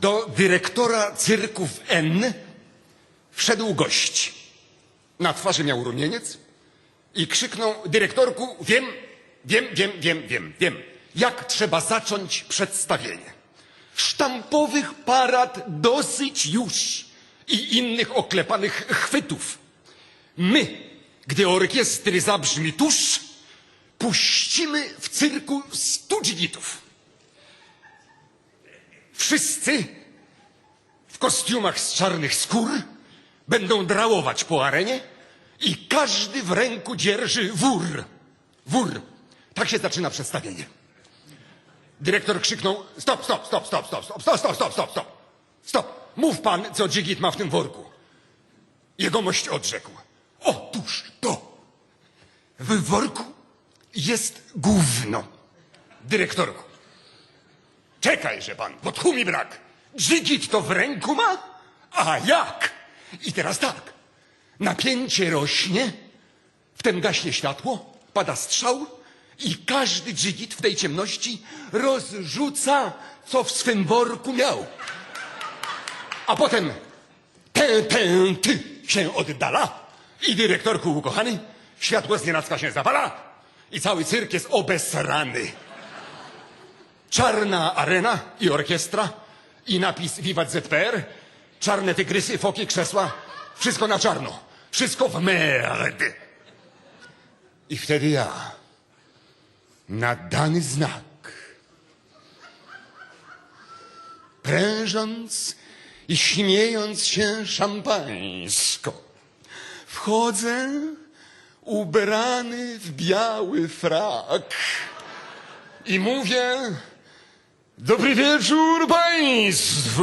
Do dyrektora cyrku w N wszedł gość. Na twarzy miał rumieniec i krzyknął dyrektorku, wiem, wiem, wiem, wiem, wiem, wiem, jak trzeba zacząć przedstawienie. Sztampowych parad dosyć już i innych oklepanych chwytów. My, gdy orkiestry zabrzmi tuż, puścimy w cyrku stu dźwigitów. Wszyscy kostiumach z czarnych skór będą drałować po arenie i każdy w ręku dzierży wór. Wór. Tak się zaczyna przedstawienie. Dyrektor krzyknął: Stop, stop, stop, stop, stop, stop, stop, stop, stop, stop, stop. Stop. Mów pan, co dzigit ma w tym worku. Jegomość odrzekł. Otóż to. W worku jest gówno. Dyrektorku. Czekajże pan, bo tchu mi brak. Dzigit to w ręku ma? A jak? I teraz tak. Napięcie rośnie, wtem gaśnie światło, pada strzał i każdy dzigit w tej ciemności rozrzuca, co w swym worku miał. A potem tę, tę, ty się oddala i dyrektorku ukochany, światło znienacka się zapala i cały cyrk jest obesrany. Czarna arena i orkiestra i napis Wiwat ZPR, czarne tygrysy, foki, krzesła, wszystko na czarno, wszystko w merde. I wtedy ja, na dany znak, prężąc i śmiejąc się szampańsko, wchodzę ubrany w biały frak i mówię Dobry wieczór Państwu!